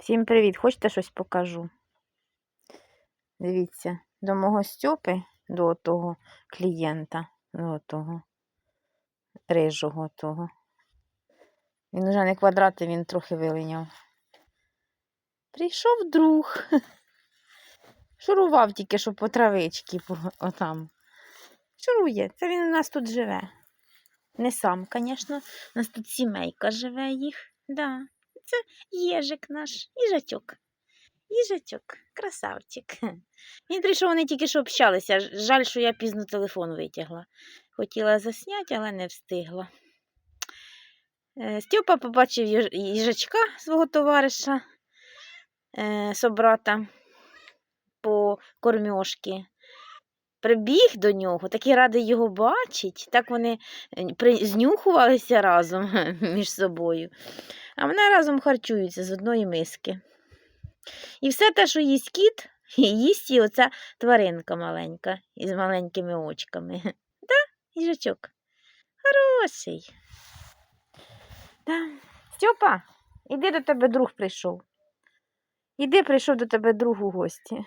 Всім привіт! Хочете щось покажу? Дивіться, до мого Стьопи, до того клієнта, до того рижого того. Він уже не квадрати, він трохи вилиняв. Прийшов друг. Шурував тільки, що по травичці отам. Шурує, це він у нас тут живе. Не сам, звісно. У нас тут сімейка живе їх. Да. Це Єжик наш, їжачок. Їжачок, красавчик. Він прийшов, вони тільки що общалися. Жаль, що я пізно телефон витягла. Хотіла засняти, але не встигла. Е, Стьопа побачив їжачка свого товариша, е, собрата по кормьошки. Прибіг до нього, такий радий його бачить. Так вони е, знюхувалися разом між собою. А вони разом харчуються з одної миски. І все те, що їсть кіт, їсть і оця тваринка маленька із маленькими очками. Да, їжачок? Хороший. Да. Стьопа, іди до тебе друг прийшов. Іди прийшов до тебе друг у гості.